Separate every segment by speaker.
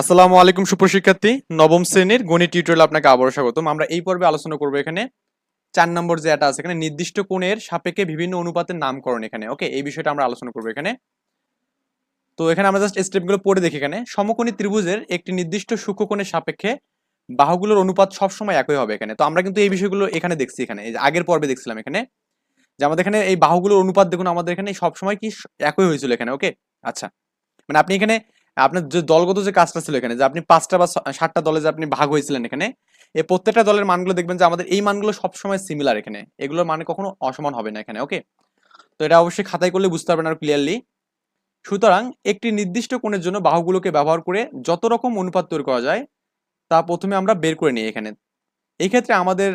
Speaker 1: আসসালামু আলাইকুম সুপ্রশিক্ষার্থী নবম শ্রেণির গণিত টিউটোরিয়াল আপনাকে আবারও স্বাগতম। আমরা এই পর্বে আলোচনা করব এখানে চার নম্বর যে এটা আছে এখানে নির্দিষ্ট কোণের সাপেক্ষে বিভিন্ন অনুপাতের নামকরণ এখানে, ওকে? এই বিষয়টা আমরা আলোচনা করব এখানে। তো এখানে আমরা জাস্ট স্টেপগুলো পড়ে দেখি এখানে। সমকোণী ত্রিভুজের একটি নির্দিষ্ট সূক্ষ্মকোণের সাপেক্ষে বাহুগুলোর অনুপাত সবসময় একই হবে এখানে। তো আমরা কিন্তু এই বিষয়গুলো এখানে দেখছি এখানে আগের পর্বে দেখছিলাম এখানে, যে আমাদের এখানে এই বাহুগুলোর অনুপাত দেখুন আমাদের এখানে সবসময় কি একই হয়েছিল এখানে, ওকে? আচ্ছা মানে আপনি এখানে আপনার যে দলগত যে কাজটা ছিল এখানে, যে আপনি পাঁচটা বা সাতটা দলে যে আপনি ভাগ হয়েছিলেন এখানে, এই প্রত্যেকটা দলের মানগুলো দেখবেন যে আমাদের এই মানগুলো সবসময় সিমিলার এখানে। এগুলোর মানে কখনো অসমান হবে না এখানে ওকে তো এটা অবশ্যই খাতায় করলে বুঝতে পারবেন আর ক্লিয়ারলি সুতরাং একটি নির্দিষ্ট কোণের জন্য বাহুগুলোকে ব্যবহার করে যত রকম অনুপাত তৈরি করা যায়, তা প্রথমে আমরা বের করে নিই এখানে। এই ক্ষেত্রে আমাদের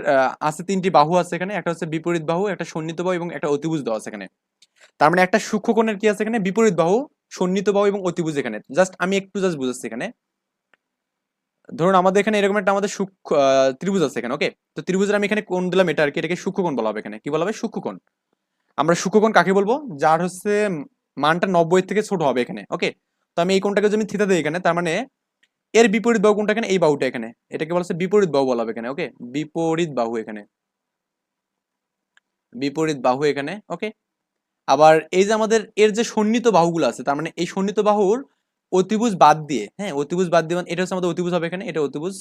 Speaker 1: আছে তিনটি বাহু আছে এখানে, একটা হচ্ছে বিপরীত বাহু, একটা সন্নিহিত বাহু এবং একটা অতিভুজ দেওয়া আছে এখানে। তার মানে একটা সূক্ষ্ম কোণের কি আছে এখানে? বিপরীত বাহু। সন্নিহিত বাহু এবং অতিভুজ এখানে। জাস্ট আমি একটু জাস্ট বুঝাচ্ছি এখানে। ধরুন আমাদের এখানে এরকম একটা আমাদের সূক্ষ্ম ত্রিভুজ আছে এখানে ওকে তো ত্রিভুজের আমি এখানে কোণ দিলাম এটা আর কি এটাকে সূক্ষ্মকোণ বলা হবে এখানে। কি বলা হবে? সূক্ষ্মকোণ। আমরা সূক্ষ্মকোণ কাকে বলব? যার হচ্ছে মানটা নব্বই থেকে ছোট হবে এখানে ওকে তো আমি এই কোণটাকে যদি থিতা দিই এখানে, তার মানে এর বিপরীত বাহু কোনটা এখানে, এই বাহুটা এখানে। এটাকে বলা হচ্ছে বিপরীত বাহু বলা হবে এখানে ওকে বিপরীত বাহু এখানে। বিপরীত বাহু এখানে ওকে আবার এই যে আমাদের এর যে সন্নিত বাহুগুলো আছে, তার মানে এই সন্নিত বাহুর অতিভুজ বাদ দিয়ে হ্যাঁ অতিভুজ বাদ দিয়ে মানে এটা হচ্ছে আমাদের অতিভুজ হবে এখানে, এটা অতিভুজ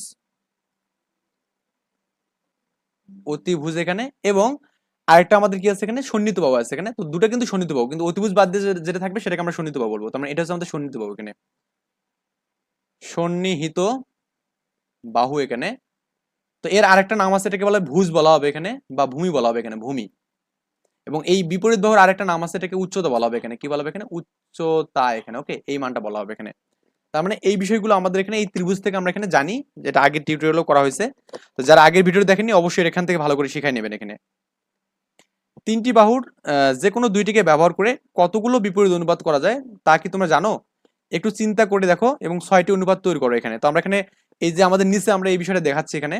Speaker 1: অতিভুজ এখানে এবং আরেকটা আমাদের কি আছে এখানে? সন্নিত বাহু আছে এখানে। তো দুটো কিন্তু সন্নিত বাহু, কিন্তু অতিভুজ বাদ দিয়ে যেটা থাকবে সেটাকে আমরা সন্নিত বাহু বলব। তার মানে এটা হচ্ছে আমাদের সন্নিহিত বাহু এখানে। সন্নিহিত বাহু এখানে। তো এর আরেকটা নাম আছে, এটাকে বলা ভুজ বলা হবে এখানে বা ভূমি বলা হবে এখানে, ভূমি। এবং এই বিপরীত বাহুর আরেকটা নাম আছে, এটাকে উচ্চতা বলা হবে এখানে। কি বলা হবে এখানে? উচ্চতা এখানে ওকে এই মানটা বলা হবে এখানে। তার মানে এই বিষয়গুলো আমাদের এখানে, এই ত্রিভুজ থেকে আমরা এখানে জানি, যেটা আগের টিউটোরিয়ালও করা হয়েছে। তো যারা আগের ভিডিও দেখেনি অবশ্যই এখান থেকে ভালো করে শিখাই নেবেন এখানে। তিনটি বাহুর যে কোনো দুইটিকে ব্যবহার করে কতগুলো বিপরীত অনুপাত করা যায়, তা কি তোমরা জানো? একটু চিন্তা করে দেখো এবং ছয়টি অনুপাত তৈরি করো এখানে। তো আমরা এখানে, এই যে আমাদের নিচে আমরা এই বিষয়টা দেখাচ্ছি এখানে।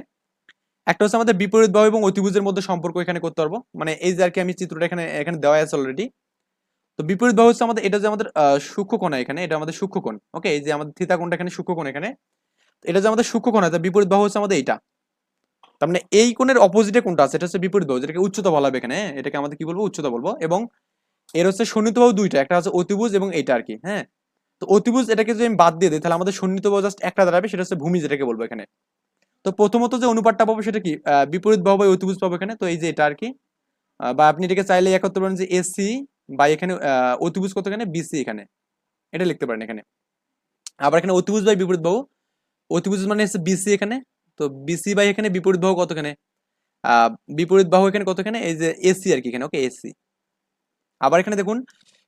Speaker 1: একটা হচ্ছে আমাদের বিপরীত বাহু এবং অতিভুজের মধ্যে সম্পর্ক এখানে করতে পারব। মানে এই যে আর কি আমি চিত্রটা এখানে এখানে দেওয়া আছে অলরেডি তো বিপরীত বাহু হচ্ছে আমাদের, এটা যে আমাদের সূক্ষ্মকোণ এখানে, এটা আমাদের সূক্ষ্মকোণ ওকে এই যে আমাদের থিতা কোণটা এখানে সূক্ষ্মকোণ এখানে। এটা যে আমাদের সূক্ষ্ম সূক্ষ্মকোণ আছে বিপরীত বাহু হচ্ছে আমাদের এইটা। তার মানে এই কোণের অপোজিটে কোনটা আছে, এটা হচ্ছে বিপরীত বাহু যেটাকে উচ্চতা বলা হবে এখানে হ্যাঁ? এটাকে আমাদের কি বলব? উচ্চতা বলব। এবং এর হচ্ছে সন্নিহিত বাহু দুইটা, একটা হচ্ছে অতিভুজ এবং এইটা আর কি হ্যাঁ? তো অতিভুজ এটাকে যদি আমি বাদ দিয়ে দিই, তাহলে আমাদের সন্নিহিত বাহু জাস্ট একটা দাঁড়াবে, সেটা হচ্ছে ভূমি যেটাকে বলব এখানে। তো প্রথমত যে অনুপাতটা পাবো সেটা কি? বিপরীত বাহু বা অতিভুজ পাবো এখানে। তো এই যে এটা আর কি। বা আপনি এটাকে চাইলে এক করতে পারেন যে এসি বা এখানে অতিভুজ কত এখানে? বিসি এখানে। এটা লিখতে পারেন এখানে। আবার এখানে অতিভুজ বাই বিপরীত বাহু। অতিভুজ মানে হচ্ছে বিসি এখানে। তো বিসি বাই এখানে বিপরীত বাহু কত এখানে? আহ, বিপরীত বাহু এখানে কত এখানে? এই যে এসি আর কি এখানে ওকে এসি আবার এখানে দেখুন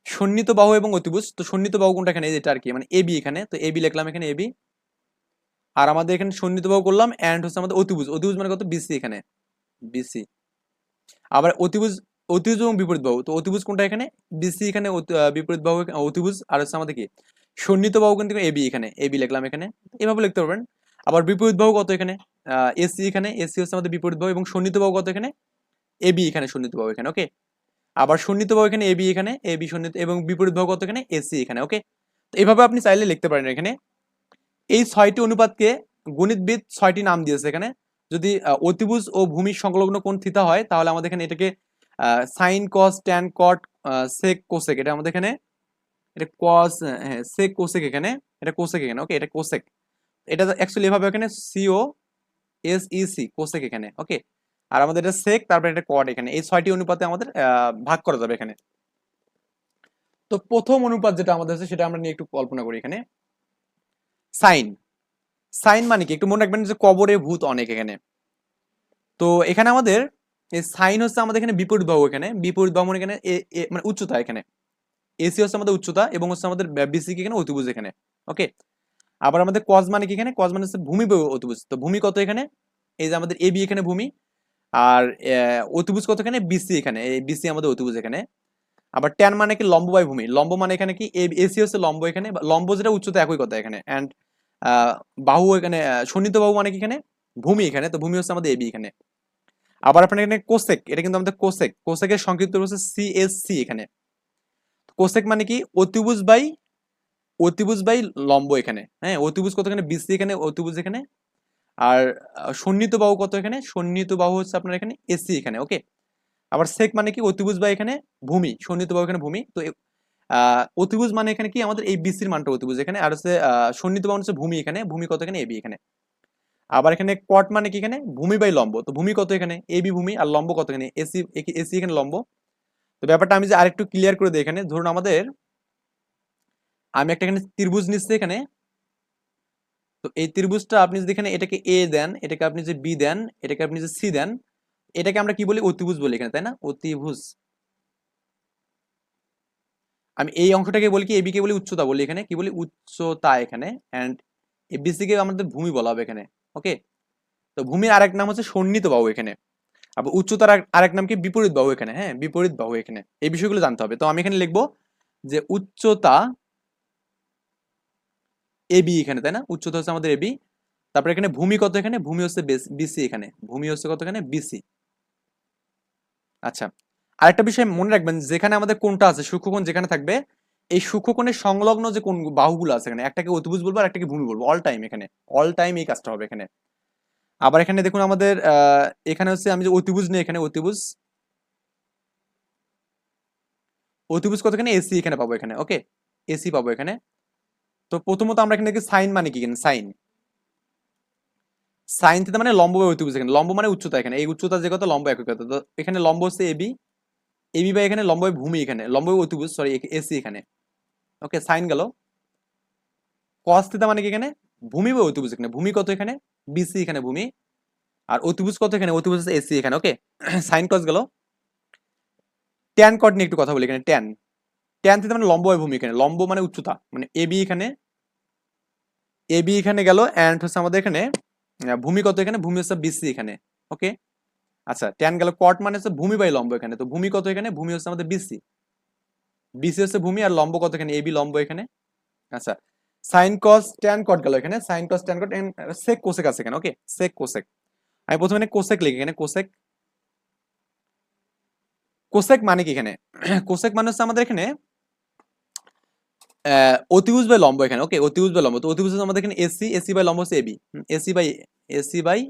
Speaker 1: সন্নিহিত বাহু এবং অতিভুজ। তো সন্নিহিত বাহু কোনটা এখানে? এই যে এটা আর কি মানে এবি এখানে। তো এবি লিখলাম এখানে এবি আর আমাদের এখানে সন্নিহিত বাহু করলাম এন্ড হচ্ছে আমাদের অতিভুজ। অতিভুজ মানে কত? বিসি এখানে। বিসি আবার অতিভুজ অতিভুজ এবং বিপরীত বাহু। তো অতিভুজ কোনটা এখানে? বিসি এখানে বিপরীত বাহু অতিভুজ। আর হচ্ছে আমাদের কি? সন্নিহিত বাহু কিন্তু এবি এখানে। এবি লিখলাম এখানে। এভাবে লিখতে পারবেন। আবার বিপরীত বাহু কত এখানে? এসি এখানে। এসি হচ্ছে আমাদের বিপরীত বাহু এবং সন্নিহিত বাহু কত এখানে? এবি এখানে সন্নিহিত বাহু এখানে ওকে আবার সন্নিহিত বাহু এখানে এবি এখানে এবি সন্নিহিত এবং বিপরীত বাহু কত এখানে? এসি এখানে ওকে এভাবে আপনি চাইলে লিখতে পারেন এখানে। এই ছয়টি অনুপাতকে গণিতবিদ ছয়টি নাম দিয়েছে এখানে। যদি অতিভুজ ও ভূমি সংলগ্ন কোন থিতা হয়, তাহলে আমাদের এখানে এটাকে sine cos tan cot sec cosec এটা আমাদের এখানে, এটা কস হ্যাঁ সেক কোসেক এখানে, এটা কোসেক এখানে ওকে এটা কোসেক এটা অ্যাকচুয়ালি এভাবে এখানে সিও এস কোসেক এখানে ওকে আর আমাদের এটা সেক তারপরে এটা কট এখানে, এই ছয়টি অনুপাতে আমাদের ভাগ করা যাবে এখানে। তো প্রথম অনুপাত যেটা আমাদের আছে, সেটা আমরা নিয়ে একটু কল্পনা করি এখানে। সাইন। সাইন মানে কি? একটু মনে রাখবেন যে কবরে ভূত অনেক এখানে। তো এখানে আমাদের সাইন হচ্ছে আমাদের এখানে বিপরীত বাহু এখানে। বিপরীত বাহু মানে এখানে মানে উচ্চতা এখানে। এসি হচ্ছে আমাদের উচ্চতা এবং হচ্ছে আমাদের বিসি এখানে অতিভুজ এখানে। ওকে? আবার আমাদের কজ মানে কি এখানে? কজ মানে হচ্ছে ভূমি অতিভুজ। তো ভূমি কত এখানে? এই যে আমাদের এবি এখানে ভূমি। আর অতিভুজ কত এখানে? বিসি এখানে। এই বিসি আমাদের অতিভুজ এখানে। আবার ট্যান মানে কি লম্ব বাই ভূমি। লম্ব মানে এখানে কি? এসি হচ্ছে লম্ব এখানে লম্ব যেটা উচ্চতা একই কথা এখানে। অ্যান্ড বাহু এখানে আহ, সন্নিহিত বাহু মানে কি এখানে? ভূমি এখানে তো ভূমি হচ্ছে আমাদের এবি এখানে। আবার আপনার এখানে কোসেক এটা কিন্তু আমাদের কোসেক। কোসেকের সংক্ষিপ্ত হচ্ছে সিএসসি এখানে। কোসেক মানে কি? অতিভুজ বাই অতিভুজ বাই লম্ব এখানে। হ্যাঁ অতিভুজ কত এখানে? বিসি এখানে অতিভুজ এখানে। আর আহ, সন্নিহিত বাহু কত এখানে? সন্নিহিত বাহু হচ্ছে আপনার এখানে এসি এখানে ওকে আবার সেক মানে কি? অতিভুজ বা এখানে ভূমি, সন্নিহিত বা এখানে ভূমি। তো অতিভুজ মানে এখানে কি? আমাদের এই বিসির মানটা অতিভুজ। এখানে আর হচ্ছে সন্নিহিত বা হচ্ছে ভূমি এখানে। ভূমি কত এখানে? এবি এখানে। আবার এখানে কট মানে কি এখানে? ভূমি বাই লম্ব। তো ভূমি কত এখানে? এবি ভূমি আর লম্ব কত এখানে? এসি এসি এখানে লম্ব। তো ব্যাপারটা আমি যে আরেকটু ক্লিয়ার করে দিই এখানে। ধরুন আমাদের, আমি একটা এখানে ত্রিভুজ নিচ্ছি এখানে। তো এই ত্রিভুজটা আপনি যদি এখানে এটাকে এ দেন, এটাকে আপনি যে বি দেন, এটাকে আপনি যে সি দেন এটাকে আমরা কি বলি? অতিভুজ বলি এখানে, তাই না? অতিভুজ। আমি এই অংশটাকে বলি কি এবি কে বলি উচ্চতা বলি এখানে, কি বলি? উচ্চতা এখানে অ্যান্ড এবিসি কে আমাদের ভূমি বলা হবে এখানে ওকে তো ভূমির আরেক নাম হচ্ছে সন্নিহিত বাহু এখানে, আবার উচ্চতার আরেক নাম কি? বিপরীত বাহু এখানে হ্যাঁ? বিপরীত বাহু এখানে, এই বিষয়গুলো জানতে হবে। তো আমি এখানে লিখব যে উচ্চতা এবি এখানে, তাই না? উচ্চতা হচ্ছে আমাদের এবি তারপরে এখানে ভূমি কত এখানে? ভূমি হচ্ছে বিসি এখানে, ভূমি হচ্ছে কত এখানে? বিসি আচ্ছা আরেকটা বিষয় মনে রাখবেন, যেখানে আমাদের কোনটা আছে, সূক্ষ্মকোণ যেখানে থাকবে, এই সূক্ষ্মকোণের সংলগ্ন যে কোন বাহুগুলো আছে এখানে, একটাকে অতিভুজ বলব আর একটাকে ভূমি বলব অল টাইম এখানে অল টাইম এই কাজটা হবে এখানে। আবার এখানে দেখুন আমাদের এখানে হচ্ছে আমি যে অতিভুজ নেই এখানে, অতিভুজ অতিভুজ কত এখানে এসি এখানে পাবো এখানে ওকে এসি পাবো এখানে। তো প্রথমত আমরা এখানে সাইন মানে কি সাইন সাইন থিটা মানে লম্ব বা এখানে। লম্ব মানে উচ্চতা এখানে। এই উচ্চতা যে কত লম্ব একই কত তো এখানে লম্ব হচ্ছে এবি এবি বা এখানে লম্ব ভূমি এখানে। লম্ব অতিভুজ সরি এসি এখানে। ওকে সাইন গেল। কস থিটা মানে কি এখানে? ভূমি বা অতিভুজ এখানে। ভূমি কত এখানে? বিসি এখানে ভূমি। আর অতিভুজ কত এখানে? অতিভুজ হচ্ছে এসি এখানে। ওকে সাইন কস গেল। ট্যান কট নিয়ে একটু কথা বলি এখানে ট্যান ট্যান থিটা মানে লম্ব ভূমি এখানে। লম্ব মানে উচ্চতা। মানে এবি এখানে এবি এখানে গেল অ্যান্ড হচ্ছে আমাদের এখানে ভূমি কত এখানে? ভূমি হচ্ছে বিসি এখানে ওকে আচ্ছা ট্যান গেল কট মানে হচ্ছে ভূমি বাই লম্ব এখানে, তো ভূমি কত এখানে? ভূমি হচ্ছে আমাদের বিসি বিসি হচ্ছে ভূমি আর লম্ব কত এখানে? এবি লম্ব এখানে। আচ্ছা সাইন কস ট্যান কট গেল এখানে sine cos tan cot sec cosec আছে এখানে ওকে সেক কোসেক আমি প্রথমে কোসেক লিখি, এখানে কোসেক কোসেক মানে কি এখানে? কোসেক মানে হচ্ছে আমাদের এখানে অতিভুজ বাই লম্ব এখানে ওকে অতিভুজ বাই লম্ব। তো অতিভুজ আমাদের এখানে এসি এসি বাই লম্ব হচ্ছে AB AC by AC by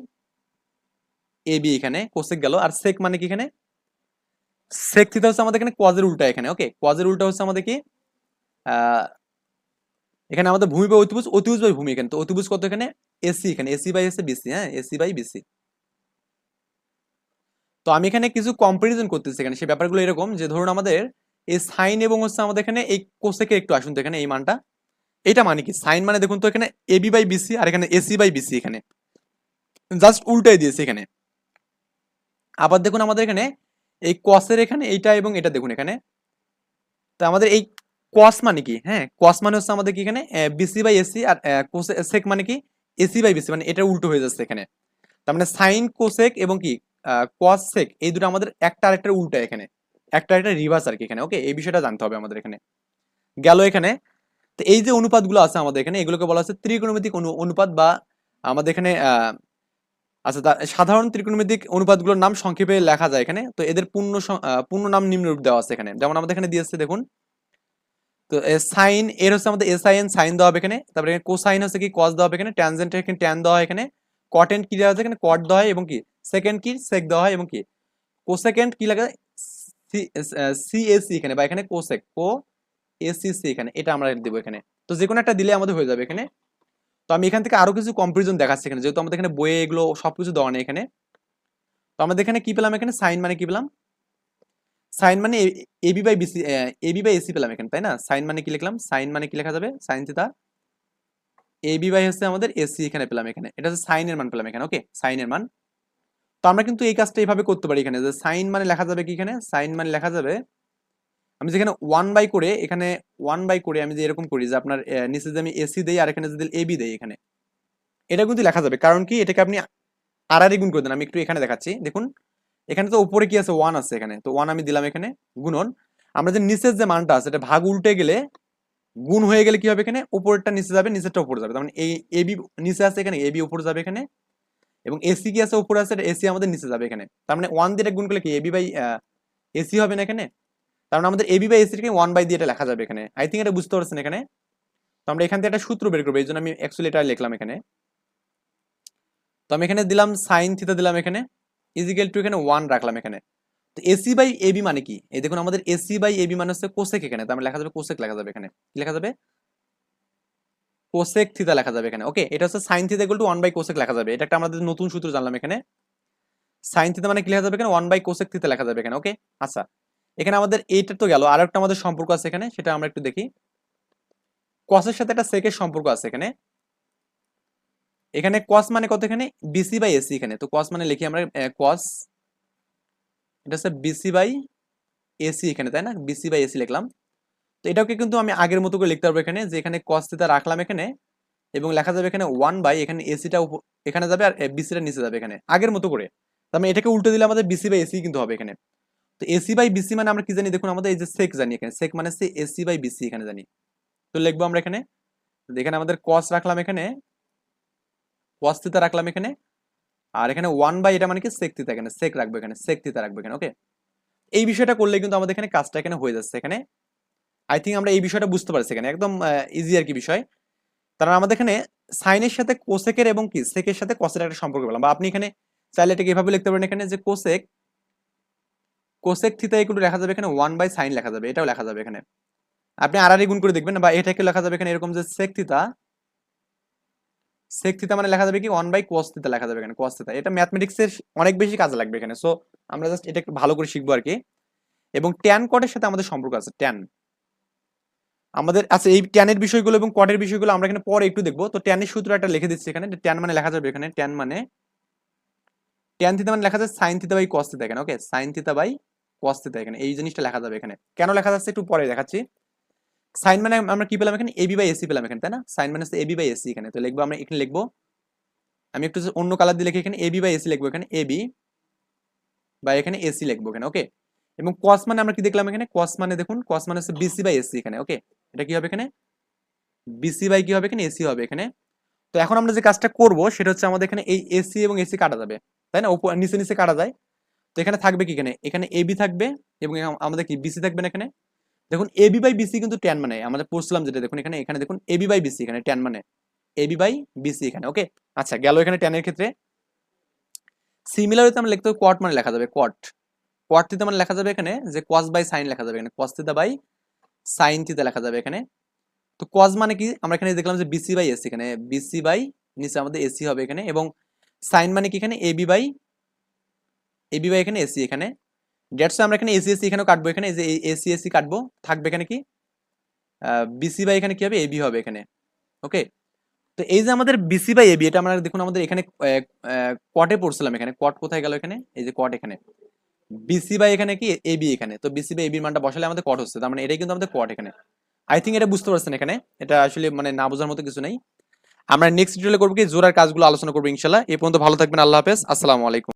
Speaker 1: AB এখানে কোসেক গেল। আর সেক মানে কি এখানে? সেক থিটা হচ্ছে আমাদের এখানে কোয়াজের উল্টা এখানে ওকে কোয়াজের উল্টা হচ্ছে আমাদের কি? এখানে আমাদের ভূমি বাই অতিভুজ অতিভুজ বাই ভূমি এখানে। তো অতিভুজ কত এখানে? এসি এখানে এসি বাই এসে বিসি হ্যাঁ এসি বাই বিসি তো আমি এখানে কিছু কম্পারিজন করতেছি এখানে সেই ব্যাপারগুলো এরকম যে ধরুন আমাদের এই সাইন এবং হচ্ছে আমাদের এখানে এই কোসেকের একটু আসুন তো এখানে এই মানটা। এটা মানে কি? সাইন মানে দেখুন তো এখানে এবি বাই বিসি আর এখানে এসি বাই বিসি এখানে। জাস্ট উল্টাই দিয়েছে এখানে। আবার দেখুন আমাদের এখানে এই কসের এখানে এইটা এবং এটা দেখুন এখানে। তো আমাদের এই কস মানে কি? হ্যাঁ কস মানে হচ্ছে আমাদের কি এখানে? বিসি বাই এসি আর কোসেক মানে কি? এসি বাই বিসি মানে এটা উল্টো হয়ে যাচ্ছে এখানে। তার মানে সাইন কোসেক এবং কি? কস সেক এই দুটো আমাদের একটা আরেকটার উল্টা এখানে। একটা একটা রিভার্স আর কি এখানে। ওকে এই বিষয়টা জানতে হবে আমাদের এখানে। গেল এখানে। তো এই যে অনুপাতগুলো আছে আমাদের এখানে, এগুলোকে বলা হচ্ছে ত্রিকোণমিতিক অনুপাত বা আমাদের এখানে আচ্ছা সাধারণ ত্রিকোণমিতিক অনুপাতগুলোর নাম সংক্ষেপে লেখা যায় এখানে। তো এদের পূর্ণ পূর্ণ নাম নিম্নরূপ দেওয়া আছে এখানে। যেমন আমাদের এখানে দিয়েছে, দেখুন। তো সাইন এর হচ্ছে আমাদের এস আই এন সাইন দেওয়া হবে এখানে। তারপরে এখানে কোসাইন হচ্ছে কি? কস দেওয়া হবে এখানে। ট্যানজেন্ট এখানে ট্যান দেওয়া হয় এখানে। কটেন্ট কি দেওয়া আছে এখানে? কট দেওয়া হয় এবং কি? সেকেন্ড কি? সেক দেওয়া হয় এবং কি? কোসেকেন্ড কি লাগে সিএসি এখানে বা এখানে কোসেক কো এসিসি এখানে, এটা আমরা দেবো এখানে। তো যে কোনো একটা দিলে আমাদের হয়ে যাবে এখানে। তো আমি এখান থেকে আরও কিছু কম্পারিজন দেখাচ্ছি এখানে, যেহেতু আমাদের এখানে বইয়ে এগুলো সবকিছু দেওয়া নেই এখানে। তো আমাদের এখানে কি পেলাম এখানে? সাইন মানে কি পেলাম? সাইন মানে AB by BC AB by AC পেলাম এখানে, তাই না? সাইন মানে কি লিখলাম? সাইন মানে কি লেখা যাবে? সাইন থিটা এবি বাই, হচ্ছে আমাদের এসি এখানে পেলাম এখানে। এটা হচ্ছে সাইনের মান পেলাম এখানে ওকে সাইনের মান। তো আমরা কিন্তু এই কাজটা এইভাবে করতে পারি এখানে। যে সাইন মানে লেখা যাবে কি এখানে? সাইন মানে লেখা যাবে, আমি যেখানে ওয়ান বাই করে, এখানে ওয়ান বাই করে আমি যে এরকম করি যে আপনার নিচে যে আমি এসি দেই আর এখানে যদি এবি দেই এখানে, এটা কিন্তু লেখা যাবে। কারণ কি? এটাকে আপনি আর আর গুণ করে দেন। আমি একটু এখানে দেখাচ্ছি। দেখুন, এখানে তো উপরে কি আছে? ওয়ান আছে এখানে। তো ওয়ান আমি দিলাম এখানে, গুণন। আমরা যে নিচের যে মানটা আছে, এটা ভাগ উল্টে গেলে গুণ হয়ে গেলে কি হবে এখানে? উপরেরটা নিচে যাবে, নিচেরটা উপরে যাবে। তার মানে এই এবি নিচে আছে এখানে এবি উপরে যাবে এখানে। এবং এসি কি আছে উপরে আছে? এসি আমাদের নিচে যাবে এখানে। তার মানে ওয়ান দিয়ে গুণ করলে কি? এবি বাই এসি হবে না এখানে? তার মানে আমাদের এবি বাই এসিটাকে ওয়ান বাই দিয়ে এটা লেখা যাবে এখানে। আই থিঙ্ক এটা বুঝতে পারছেন এখানে? তো আমরা এখান থেকে একটা সূত্র বের করব। এই জন্য আমি অ্যাকচুয়ালি এটা লিখলাম এখানে। তো আমি এখানে দিলাম সাইন থিতা দিলাম এখানে। ইজিক্যাল টু এখানে ওয়ান রাখলাম এখানে। তো এসি বাই এবি মানে কি? এই দেখুন, আমাদের এসি বাই এবি মানে হচ্ছে কোসেক এখানে। তো আমরা লেখা যাবে কোসেক, লেখা যাবে এখানে। লেখা যাবে? কোসেক থিতা লেখা যাবে এখানে। ওকে এটা হচ্ছে sine theta equal to one by cosec লেখা যাবে। এটা একটা আমাদের নতুন সূত্র জানলাম এখানে। সাইন থিতা মানে কি লেখা যাবে এখানে? ওয়ান বাই কোসেক থিতা লেখা যাবে এখানে ওকে আচ্ছা এখানে আমাদের এইটা তো গেল। আর একটা আমাদের সম্পর্ক আছে এখানে, সেটা আমরা একটু দেখি। কসের সাথে একটা সেকের সম্পর্ক আছে এখানে। এখানে কস মানে কত এখানে? বিসি বাই এসি এখানে। তো কস মানে লিখি আমরা কস এটা হচ্ছে বিসি বাই এসি এখানে, তাই না? বিসি বাই এসি লিখলাম। তো এটাকে কিন্তু আমি আগের মতো করে লিখতে পারব এখানে, যে এখানে কস রাখলাম এখানে, এবং লেখা যাবে এখানে ওয়ান বাই এখানে এসিটা এখানে যাবে আর বিসিটা নিচে যাবে এখানে, আগের মতো করে। তার মানে এটাকে উল্টে দিলে আমাদের বিসি বাই এসি কিন্তু হবে এখানে। তো এসি বাই বিসি মানে আমরা কি জানি? দেখুন, আমাদের এই যে সেক জানি এখানে সেক মানে হচ্ছে এসি বাই বিসি এখানে জানি। তো লিখব আমরা এখানে এখানে আমাদের কস রাখলাম এখানে কস থিতা রাখলাম এখানে, আর এখানে ওয়ান বাই এটা মানে কি? সেক থিতা এখানে সেক রাখব এখানে সেক থিতা রাখব এখানে ওকে এই বিষয়টা করলে কিন্তু আমাদের এখানে কাজটা এখানে হয়ে যাচ্ছে এখানে। আই থিঙ্ক আমরা এই বিষয়টা বুঝতে পারছি এখানে। একদম ইজি আর কি বিষয়। তারা আমাদের এখানে সাইনের সাথে কোসেকের এবং কি? সেকের সাথে কসের একটা সম্পর্ক পেলাম। বা আপনি এখানে চাইলে এটাকে এভাবে লিখতে পারেন এখানে যে কোসেক কোসেক থিতা এগুলো লেখা যাবে এখানে ওয়ান বাই সাইন লেখা যাবে। এটাও লেখা যাবে এখানে। আপনি আর গুণ করে দেখবেন বা এটাকে লেখা যাবে এখানে এরকম যে সেক থিতা সেক থিতা মানে লেখা যাবে কি? ওয়ান বাই কোস থিতা লেখা যাবে এখানে কোস থিতা এটা ম্যাথমেটিক্সের অনেক বেশি কাজে লাগবে এখানে। সো আমরা জাস্ট এটা একটু ভালো করে শিখব আর কি। এবং ট্যান কটের সাথে আমাদের সম্পর্ক আছে ট্যান আমাদের আচ্ছা এই ট্যানের বিষয়গুলো এবং কটের বিষয়গুলো আমরা এখানে পরে একটু দেখব। তো ট্যানের সূত্র একটা লিখে দিচ্ছি এখানে ট্যান মানে লেখা যাবে এখানে ট্যান মানে ট্যান থিতা মানে লেখা যাচ্ছে সাইন থিতা বাই কস থিতা এখানে ওকে সাইন থিতা বাই কস থিতা এখানে, এই জিনিসটা লেখা যাবে এখানে। কেন লেখা যাচ্ছে একটু পরে দেখাচ্ছি। সাইন মানে আমরা কি পেলাম এখানে? এবি বাই এসি পেলাম এখানে, তাই না? সাইন মানে এবি বাই এসি এখানে, তো লিখব আমরা এখানে লিখব। আমি একটু অন্য কালার দিয়ে লিখে এখানে এবি বাই এসি লিখব এখানে এবি বা এখানে এসি লিখব এখানে ওকে এবং কস মানে আমরা কি দেখলাম এখানে? কস মানে দেখুন কস মানে হচ্ছে বিসি বাই এসি এখানে ওকে এটা কি হবে এখানে? বিসি বাই কি হবে এখানে? এসি হবে এখানে। তো এখন আমরা যে কাজটা করব, সেটা হচ্ছে আমাদের এখানে এই এসি এবং এসি কাটা যাবে। তাই না? উপর, নিচে নিচে কাটা যায়। তো এখানে থাকবে কি এখানে? এখানে এবি থাকবে এবং আমাদের কি? বিসি থাকবে না এখানে? দেখুন এবি বাই বিসি কিন্তু ট্যান মানে। আমাদের পড়ছিলাম যেটা, দেখুন এখানে এখানে দেখুন এবি বাই বিসি এখানে ট্যান মানে। এবি বাই বিসি এখানে ওকে আচ্ছা গেল এখানে ট্যানের ক্ষেত্রে। সিমিলার হইতে আমরা লিখতে হবে কোয়াট মানে লেখা যাবে কোয়াট কোয়াট থিতা মানে লেখা যাবে এখানে যে কস বাই সাইন লেখা যাবে এখানে। কস থিতা বাই সাইন থিতা লেখা যাবে এখানে। তো কস মানে কি? আমরা এখানে দেখলাম যে বিসি বাই এসি এখানে। বিসি বাই নিচে আমাদের এসি হবে এখানে এবং সাইন মানে কি এখানে? এবি বাই এবি বাই এখানে এসি এখানে। ডেটস আমরা এখানে এসি এসি এখানেও কাটবো। এখানে যে এসি এসি কাটবো, থাকবে এখানে কি? বিসি বাই এখানে কি হবে? এবি হবে এখানে। ওকে তো এই যে আমাদের বিসি বাই এবি এটা আমরা দেখুন আমাদের এখানে কটে পড়ছিলাম এখানে। কট কোথায় গেল এখানে? এই যে কট এখানে। বিসি বাই এখানে কি? এ বি এখানে। তো বিসি বাই এ বির মানটা বসালে আমাদের কট হচ্ছে। তার মানে এটাই কিন্তু আমাদের কট এখানে। আই থিঙ্ক এটা বুঝতে পারছেন এখানে। এটা আসলে মানে না বোঝার মতো কিছু নেই। আমরা নেক্সট ভিডিওতে করব কি? জোরার কাজগুলো আলোচনা করব ইনশাল্লাহ। এই পর্যন্ত ভালো থাকবেন। আল্লাহ হাফেজ। আসসালামু আলাইকুম।